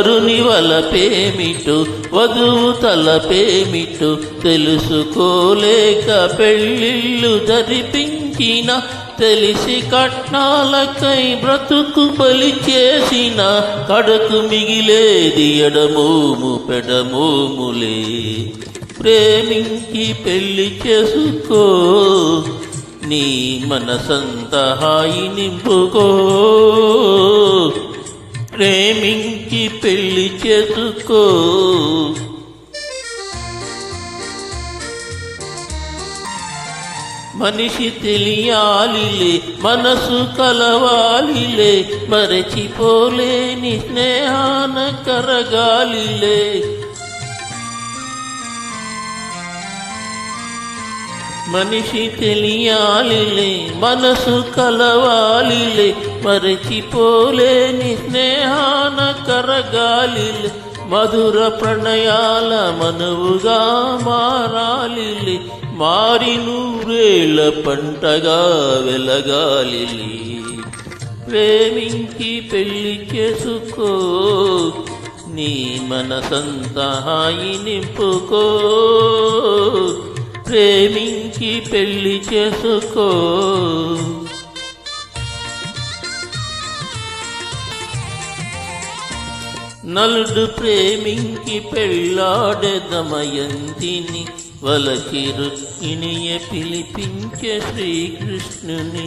వరుని వలపేమిటో వధువు తలపేమిటో తెలుసుకోలేక పెళ్ళిళ్ళు జరిపించిన తెలిసి కట్నాలకై బ్రతుకు బలి చేసిన కడకు మిగిలేది ఎడమోము పెడమోములే. ప్రేమించి పెళ్ళి చేసుకో నీ మనసంత హాయి నింపుకో. ప్రేమించి పెళ్ళి చేసుకో. మనిషి తెలియాలిలే మనసు కలవాలిలే మరచిపోలేని స్నేహాన కరగాలిలే. మనిషి తెలియాలిలే మనసు కలవాలిలే మరచిపోలేని స్నేహాన కరగాలిలే మధుర ప్రణయాల మనువుగా మారాలిలే మారి నూరేళ్ళ పంటగా వెలగాలిలే. ప్రేమించి పెళ్ళి చేసుకో నీ మనసంత హాయి నింపుకో. ప్రేమించి పెళ్ళి చేసుకో. నలుడు ప్రేమించి పెళ్ళాడే దమయంతిని రుక్మిణియ పిలిపించే శ్రీకృష్ణుని